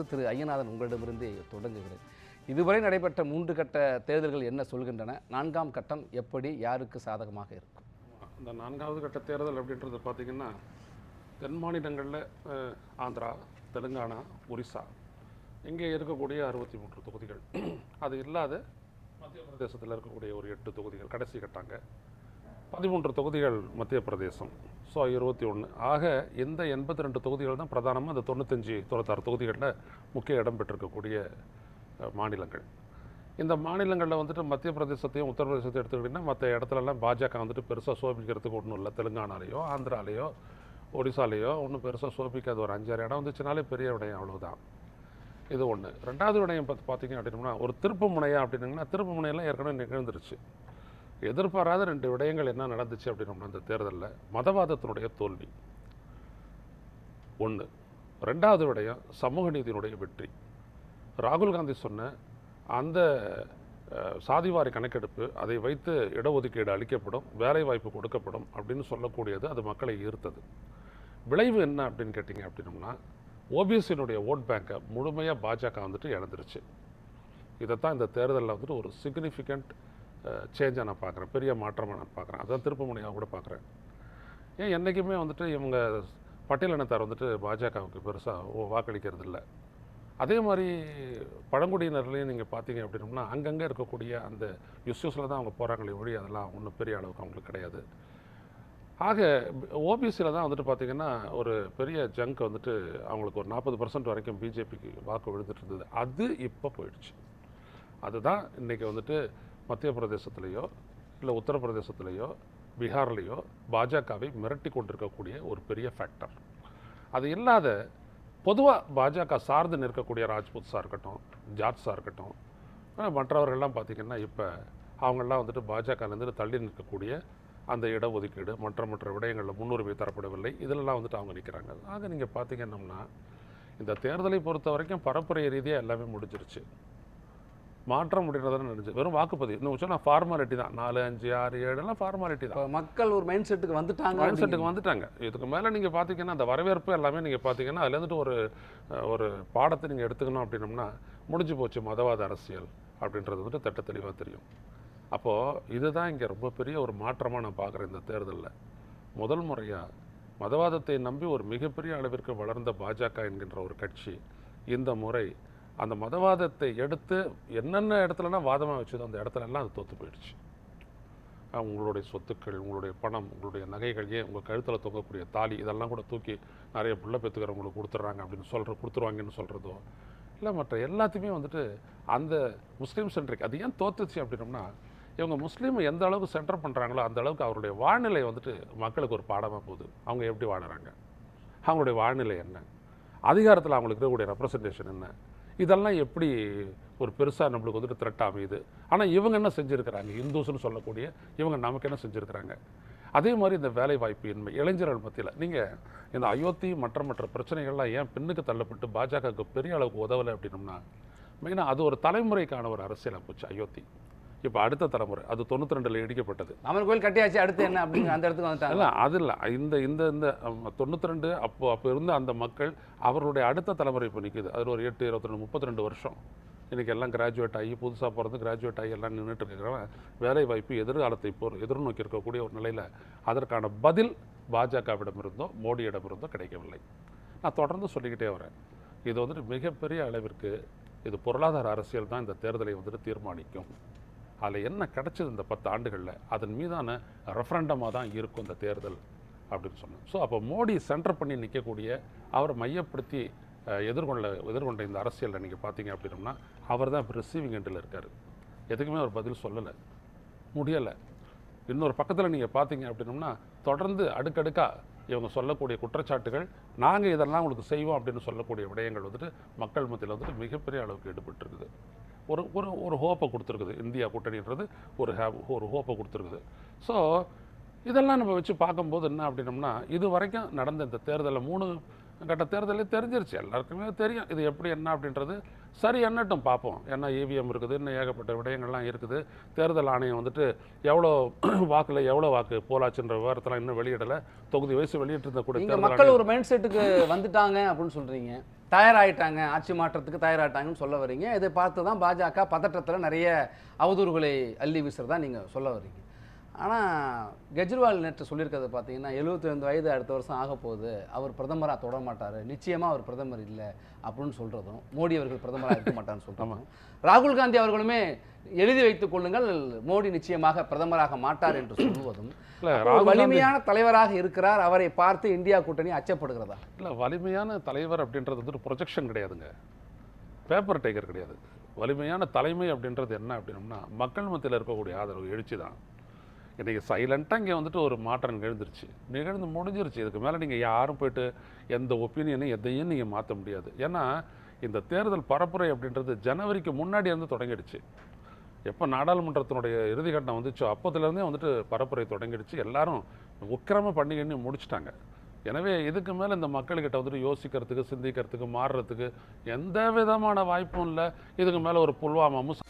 என்று திரு ஐயநாதன் உங்களிடமிருந்து தொடங்குகிறேன். இதுவரை நடைபெற்ற மூன்று கட்ட தேர்தல்கள் என்ன சொல்கின்றன? நான்காம் கட்டம் எப்படி யாருக்கு சாதகமாக இருக்கும்? இந்த நான்காவது கட்ட தேர்தல் அப்படின்றது பார்த்தீங்கன்னா தென் மாநிலங்களில் ஆந்திரா தெலுங்கானா ஒரிசா இங்கே இருக்கக்கூடிய அறுபத்தி மூன்று தொகுதிகள். அது இல்லாத மத்திய பிரதேசத்தில் இருக்கக்கூடிய ஒரு எட்டு தொகுதிகள் கடைசி கட்டாங்க. பதிமூன்று தொகுதிகள் மத்திய பிரதேசம். ஸோ இருபத்தி ஒன்று ஆக இந்த எண்பத்தி ரெண்டு தொகுதிகள் தான் பிரதானமாக அந்த தொண்ணூத்தஞ்சு தொண்ணூத்தாறு தொகுதிகளில் முக்கிய இடம் பெற்றிருக்கக்கூடிய மாநிலங்கள். இந்த மாநிலங்களில் வந்துட்டு மத்திய பிரதேசத்தையும் உத்தரப்பிரதேசத்தையும் எடுத்துக்கிட்டிங்கன்னா மற்ற இடத்துலலாம் பாஜக வந்துட்டு பெருசாக சோபிக்கிறதுக்கு ஒன்றும் இல்லை. தெலுங்கானாலேயோ ஆந்திராலேயோ ஒடிசாலேயோ ஒன்றும் பெருசாக சோபிக்காது ஒரு அஞ்சாறு இடம் வந்துச்சுனாலே பெரிய விடயம் அவ்வளோதான் இது ஒன்று ரெண்டாவது விடயம் பார்த்து பார்த்தீங்க அப்படின்னா ஒரு திருப்பு முனையா அப்படின்னீங்கன்னா திருப்பு முனையெல்லாம் ஏற்கனவே நிகழ்ந்துருச்சு. எதிர்பாராத ரெண்டு விடயங்கள் என்ன நடந்துச்சு அப்படின்னோம்னா அந்த தேர்தலில் மதவாதத்தினுடைய தோல்வி. ஒன்று ரெண்டாவது விடயம் சமூக நீதியினுடைய வெற்றி. ராகுல் காந்தி சொன்ன அந்த சாதிவாரி கணக்கெடுப்பு அதை வைத்து இடஒதுக்கீடு அளிக்கப்படும் வேலை வாய்ப்பு கொடுக்கப்படும் அப்படின்னு சொல்லக்கூடியது அது மக்களை ஈர்த்தது. விளைவு என்ன அப்படின்னு கேட்டிங்க அப்படின்னம்னா ஓபிஎஸ்சியினுடைய ஓட் பேங்கை முழுமையாக பாஜக வந்துட்டு இழந்துருச்சு. இதைத்தான் இந்த தேர்தலில் வந்துட்டு ஒரு சிக்னிஃபிகண்ட் சேஞ்சாக நான் பார்க்குறேன். பெரிய மாற்றமாக நான் பார்க்குறேன். அதான் திருப்பமுனையாக கூட பார்க்குறேன். ஏன் என்றைக்குமே வந்துட்டு இவங்க பட்டியலினத்தார் வந்துட்டு பாஜகவுக்கு பெருசாக வாக்களிக்கிறது இல்லை அதே மாதிரி பழங்குடியினர்லேயும் நீங்கள் பார்த்தீங்க அப்படின்னோம்னா அங்கங்கே இருக்கக்கூடிய அந்த இஷ்யூஸில் தான் அவங்க போகிறாங்களே ஒழி அதெல்லாம் ஒன்றும் பெரிய அளவுக்கு அவங்களுக்கு கிடையாது. ஆக ஓபிசியில் தான் வந்துட்டு பார்த்தீங்கன்னா ஒரு பெரிய ஜங்க் வந்துட்டு அவங்களுக்கு ஒரு நாற்பது பர்சன்ட் வரைக்கும் பிஜேபிக்கு வாக்கு விழுந்துட்டு இருந்தது. அது இப்போ போயிடுச்சு. அதுதான் இன்றைக்கி வந்துட்டு மத்திய பிரதேசத்துலேயோ இல்லை உத்தரப்பிரதேசத்துலேயோ பீகார்லேயோ பாஜகவை மிரட்டி கொண்டிருக்கக்கூடிய ஒரு பெரிய ஃபேக்டர் அது இல்லாத பொதுவாக பாஜக சார்ந்து நிற்கக்கூடிய ராஜ்புத்ஸாக இருக்கட்டும் ஜாட்ஸாக இருக்கட்டும் மற்றவர்கள்லாம் பார்த்திங்கன்னா இப்போ அவங்கெல்லாம் வந்துட்டு பாஜகலேருந்து தள்ளி நிற்கக்கூடிய அந்த இடஒதுக்கீடு மற்ற மற்ற விடயங்களில் முன்னுரிமை தரப்படவில்லை. இதிலெல்லாம் வந்துட்டு அவங்க நிற்கிறாங்க. ஆக நீங்கள் பார்த்தீங்கன்னா இந்த தேர்தலை பொறுத்த வரைக்கும் பரப்புரை ரீதியாக எல்லாமே முடிஞ்சிருச்சு. மாற்றம் முடிகிறதுன்னு நினைச்சு. வெறும் வாக்குப்பதிவு. இன்னும் சொன்னால் ஃபார்மாலிட்டி தான். நாலு அஞ்சு ஆறு ஏழு எல்லாம் ஃபார்மாலிட்டி தான். மக்கள் ஒரு மைண்ட் செட்டுக்கு வந்துட்டாங்க மைண்ட் செட்டுக்கு வந்துட்டாங்க. இதுக்கு மேலே நீங்கள் பார்த்தீங்கன்னா அந்த வரவேற்பு எல்லாமே நீங்கள் பார்த்தீங்கன்னா அதுலேருந்துட்டு ஒரு ஒரு பாடத்தை நீங்கள் எடுத்துக்கணும் அப்படின்னம்னா முடிஞ்சு போச்சு மதவாத அரசியல் அப்படின்றது வந்துட்டு திட்ட தெளிவாக தெரியும். அப்போது இதுதான் இங்கே ரொம்ப பெரிய ஒரு மாற்றமாக நான் பார்க்குறேன் இந்த தேர்தலில். முதல் முறையாக மதவாதத்தை நம்பி ஒரு மிகப்பெரிய அளவிற்கு வளர்ந்த பாஜக என்கின்ற ஒரு கட்சி இந்த முறை அந்த மதவாதத்தை எடுத்து என்னென்ன இடத்துலனா வாதமாக வச்சதோ அந்த இடத்துலலாம் அது தோற்று போயிடுச்சு. உங்களுடைய சொத்துக்கள் உங்களுடைய பணம் உங்களுடைய நகைகள் ஏன் உங்கள் கழுத்தில் தொங்கக்கூடிய தாலி இதெல்லாம் கூட தூக்கி நிறைய புள்ள பெற்றுக்கிறவங்களுக்கு கொடுத்துட்றாங்க அப்படின்னு சொல்கிற கொடுத்துருவாங்கன்னு சொல்கிறதோ இல்லை மற்ற எல்லாத்தையுமே வந்துட்டு அந்த முஸ்லீம் சென்ட்ரிக் அது ஏன் தோத்துச்சு அப்படின்னோம்னா இவங்க முஸ்லீமை எந்த அளவுக்கு சென்டர் பண்ணுறாங்களோ அந்த அளவுக்கு அவருடைய வானிலை வந்துட்டு மக்களுக்கு ஒரு பாடமாக போகுது. அவங்க எப்படி வாழுறாங்க? அவங்களுடைய வானிலை என்ன? அதிகாரத்தில் அவங்களுக்கு இருக்கக்கூடிய ரெப்ரசன்டேஷன் என்ன? இதெல்லாம் எப்படி ஒரு பெருசாக நம்மளுக்கு வந்துட்டு த்ரெட் அமையுது? ஆனால் இவங்க என்ன செஞ்சுருக்கிறாங்க? இந்துஸ்னு சொல்லக்கூடிய இவங்க நமக்கு என்ன செஞ்சுருக்கிறாங்க? அதே மாதிரி இந்த வேலை வாய்ப்பு இன்மை இளைஞர்கள் மத்தியில். நீங்கள் இந்த அயோத்தி மற்ற மற்ற பிரச்சனைகள்லாம் ஏன் பின்னுக்கு தள்ளப்பட்டு பாஜகவுக்கு பெரிய அளவுக்கு உதவலை அப்படின்னம்னா மெயினாக அது ஒரு தலைமுறைக்கான ஒரு அரசியலாக போச்சு அயோத்தி. இப்போ அடுத்த தலைமுறை அது தொண்ணூற்றி ரெண்டில் இடிக்கப்பட்டது. ராமர் கோயில் கட்டியாச்சு அடுத்து என்ன அப்படிங்கிற அந்த இடத்துக்கு வந்துட்டாங்க. இல்ல அது இல்லை. இந்த இந்த இந்த தொண்ணூற்றி ரெண்டு அப்போ அப்போ இருந்த அந்த மக்கள் அவர்களுடைய அடுத்த தலைமுறை இப்போ நிற்குது அதில் ஒரு எட்டு இருபத்தி ரெண்டு முப்பத்தி ரெண்டு வருஷம். இன்றைக்கி எல்லாம் கிராஜுவேட் ஆகி புதுசாக பிறந்து கிராஜுவேட் ஆகி எல்லாம் நின்றுட்டு இருக்கிறவன் வேலை வாய்ப்பு எதிர்காலத்தை இப்போ எதிர்நோக்கி இருக்கக்கூடிய ஒரு நிலையில் அதற்கான பதில் பாஜகவிடமிருந்தோ மோடியிடமிருந்தோ கிடைக்கவில்லை. நான் தொடர்ந்து சொல்லிக்கிட்டே வரேன். இது வந்துட்டு மிகப்பெரிய அளவிற்கு இது பொருளாதார அரசியல் தான் இந்த தேர்தலை வந்துட்டு தீர்மானிக்கும். அதில் என்ன கிடச்சிது இந்த பத்து ஆண்டுகளில் அதன் மீதான ரெஃபரண்டமாக தான் இருக்கும் இந்த தேர்தல் அப்படின்னு சொன்னேன் ஸோ அப்போ மோடி சென்டர் பண்ணி நிற்கக்கூடிய அவரை மையப்படுத்தி எதிர்கொள்ள எதிர்கொண்ட இந்த அரசியலில் நீங்கள் பார்த்தீங்க அப்படின்னோம்னா அவர் தான் இப்போ ரிசீவிங் எண்டில் இருக்கார். எதுக்குமே அவர் பதில் சொல்லலை. முடியலை. இன்னொரு பக்கத்தில் நீங்கள் பார்த்தீங்க அப்படின்னோம்னா தொடர்ந்து அடுக்கடுக்காக இவங்க சொல்லக்கூடிய குற்றச்சாட்டுகள் நாங்கள் இதெல்லாம் உங்களுக்கு செய்வோம் அப்படின்னு சொல்லக்கூடிய விடயங்கள் வந்துட்டு மக்கள் மத்தியில் வந்துட்டு மிகப்பெரிய அளவுக்கு ஈடுபட்டிருக்குது. ஒரு ஒரு ஒரு ஹோப்பை கொடுத்துருக்குது. இந்தியா கூட்டணின்றது ஒரு ஹே ஒரு ஹோப்பை கொடுத்துருக்குது. ஸோ இதெல்லாம் நம்ம வச்சு பார்க்கும்போது என்ன அப்படின்னம்னா இது வரைக்கும் நடந்த இந்த தேர்தலில் மூணு கட்ட தேர்தலே தெரிஞ்சிருச்சு. எல்லாருக்குமே தெரியும். இது எப்படி என்ன அப்படின்றது சரி என்னட்டும் பார்ப்போம் ஏன்னா இவிஎம் இருக்குது இன்னும் ஏகப்பட்ட விடயங்கள்லாம் இருக்குது. தேர்தல் ஆணையம் வந்துட்டு எவ்வளோ வாக்கில் எவ்வளோ வாக்கு போலாச்சுன்ற விவரத்தெல்லாம் இன்னும் வெளியிடலை. தொகுதி வயசு வெளியிட்டிருந்த கூட மக்கள் ஒரு மைண்ட் செட்டுக்கு வந்துட்டாங்க அப்படின்னு சொல்றீங்க. தயாராயிட்டாங்க ஆட்சி மாற்றத்துக்கு தயாராயிட்டாங்கன்னு சொல்ல வர்றீங்க இதை பார்த்து தான் பாஜக பதற்றத்தில் நிறைய அவதூறுகளை அள்ளி வீசுறதா நீங்க சொல்ல வர்றீங்க ஆனால் கெஜ்ரிவால் நேற்று சொல்லியிருக்கிறது பார்த்தீங்கன்னா 75 வயது அடுத்த வருஷம் ஆக போகுது. அவர் பிரதமராக தொட மாட்டார். நிச்சயமாக அவர் பிரதமர் இல்லை அப்படின்னு சொல்கிறதும் மோடி அவர்கள் பிரதமராக இருக்க மாட்டார்னு சொல்கிறோம் ராகுல் காந்தி அவர்களுமே எழுதி வைத்துக் கொள்ளுங்கள் மோடி நிச்சயமாக பிரதமராக மாட்டார் என்று சொல்லுவதும் வலிமையான தலைவராக இருக்கிறார். அவரை பார்த்து இந்தியா கூட்டணி அச்சப்படுகிறதா? இல்லை வலிமையான தலைவர் அப்படின்றது வந்து ஒரு ப்ரொஜெக்ஷன் கிடையாதுங்க. பேப்பர் டேக்கர் கிடையாது. வலிமையான தலைமை அப்படின்றது என்ன அப்படின்னம்னா மக்கள் மத்தியில் இருக்கக்கூடிய ஆதரவு எழுச்சி தான். இன்றைக்கி சைலண்ட்டாக இங்கே வந்துட்டு ஒரு மாற்றம் நிகழ்ந்துருச்சு. நிகழ்ந்து முடிஞ்சிருச்சு. இதுக்கு மேலே நீங்கள் யாரும் போயிட்டு எந்த ஒப்பீனியனையும் எதையும் நீங்கள் மாற்ற முடியாது. ஏன்னா இந்த தேர்தல் பரப்புரை அப்படின்றது ஜனவரிக்கு முன்னாடி இருந்து தொடங்கிடுச்சு. எப்போ நாடாளுமன்றத்தினுடைய இறுதிக்கட்டம் வந்துச்சோ அப்போதுலேருந்தே வந்துட்டு பரப்புரை தொடங்கிடுச்சு. எல்லாரும் உக்கிரம பண்டிகைன்னு முடிச்சிட்டாங்க. எனவே இதுக்கு மேலே இந்த மக்கள்கிட்ட வந்துட்டு யோசிக்கிறதுக்கு சிந்திக்கிறதுக்கு மாறுறதுக்கு எந்த விதமான வாய்ப்பும் இல்லை. இதுக்கு மேலே ஒரு புல்வாமாவும்